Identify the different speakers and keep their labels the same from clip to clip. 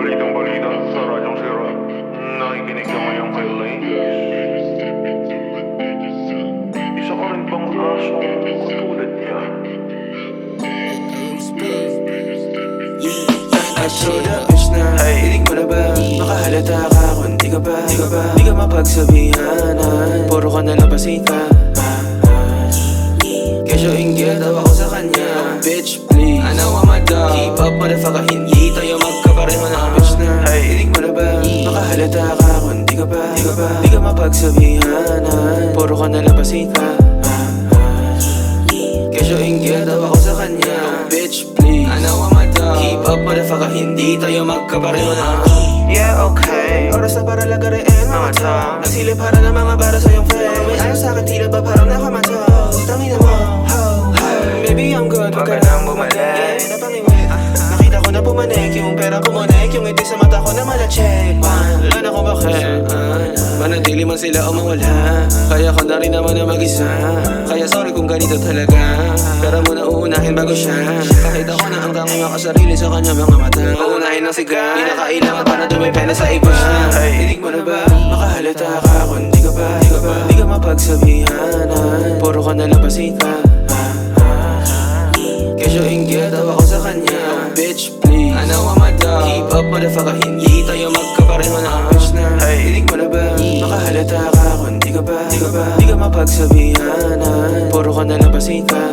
Speaker 1: Balitang balita sa radyong sira Nakikinig ka ngayon kay Lane Isa ka rin bang asong katulad niya?
Speaker 2: I showed up, bitch na Hilig mo na ba? Makahalata ka kung di ka ba? Di ka ba? Di ka mapagsabihanan Puro ka na lang pasita Kesyo inggit daw ako sa kanya. Bitch, please. I know I'm a dog. Keep up, motherfucker. Hindi tayo magkapareho na Bitch na. Hilig mo na ba? Makahalata ka kung di ka ba? Di ka ba? Di ka mapagsabihanan Puro ka na lang pasita Kesyo inggit daw ako sa kanya. Bitch, please. I know I'm a dog. Keep up, motherfucker. Hindi tayo magkapareho na. Yeah, okay. Oras na para lagarin mga tao. Nasilip para ng mga bara sa iyong friend May ayaw sa'kin tila ba parang nakamato Tangina mo, ho, ho. Baby, I'm good, wag ka nang bumalik. Yeah, napangingit malacheck Wala na kung bakit Manatili man sila o mawala. Kaya ko na rin naman na mag-isa. Kaya sorry kung ganito talaga. Pero muna uunahin bago siya. Kahit ako na ang tanging makasarili sa kanya mga mata. Uunahin ng siga. Di na kailangan para dumipende sa iba. Hilig mo na ba? Makahalata ka kung di ka ba Di ka ba? Di ka mapagsabihanan Puro ka na lang pasita Kesyo inggit ako sa kanya. Bitch please. I know I'm a dog. Keep up motherfucker Hindi mapagsabihanan Puro ka na lang pasita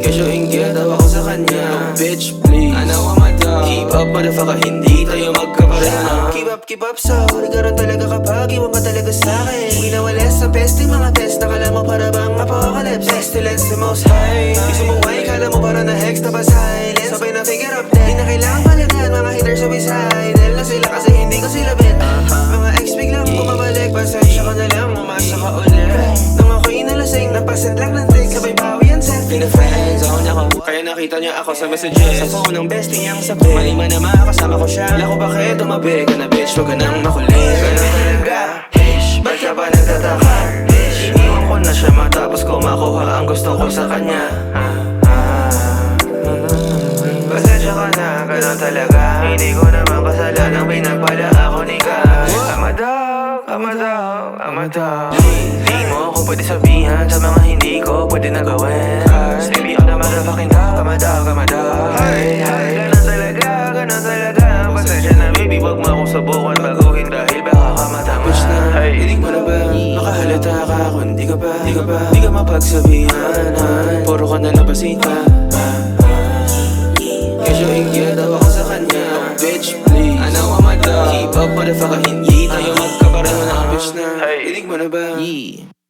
Speaker 2: Kesyo inggit daw ako sa kanya. Bitch please. I know I'm a dog. Keep up motherfucker Hindi tayo magkapareho na Keep up, keep up Sorry ka rin talaga kapag Iwan ka talaga sa'kin Winawalis sa pesting mga test Nakala mo para bang apocalypse Pestilence the most high. Di sumuway Kala mo para na hex na ba take Sabay bawi ang self Pina-friends ako niya ko Kaya nakita niya ako sa messages. Sa phone ng bestie niyang sabi Mali man na makakasama ko siya. Lako bakit tumabi? Ka na bitch. Huwag ka nang makulit. Ganun talaga Hish Ba't ka ba nagtataka? Hish Iniwan ko na siya matapos ko makuha Ang gusto ko sa kanya. Pasensya ka na, ganun talaga. Hindi ko naman kasalanan Pinagpala ako ni God I'm a dog, I'm a dog, I'm a dog Di mo ako pwede sabihan Sa mga hindi ko pwede na gawin. Cause baby, I'm the motherfucking dog I'm a dog, I'm a dog. Hey, hey, ganun talaga, ganun talaga. Pasensya na baby, wag mo akong subukan Baguhin dahil baka ka matama. Hey, hiling mo na ba? Makahalata ka kung di ka ba Di ka ba? Di ka mapagsabihanan Puro ka na lang pasita Kesyo inggit ako sa kanya. Bitch please. I know I'm a dog. Keep up motherfucker Hindi tayo magkapareho na Bitch na. Hilig mo na ba? Yeah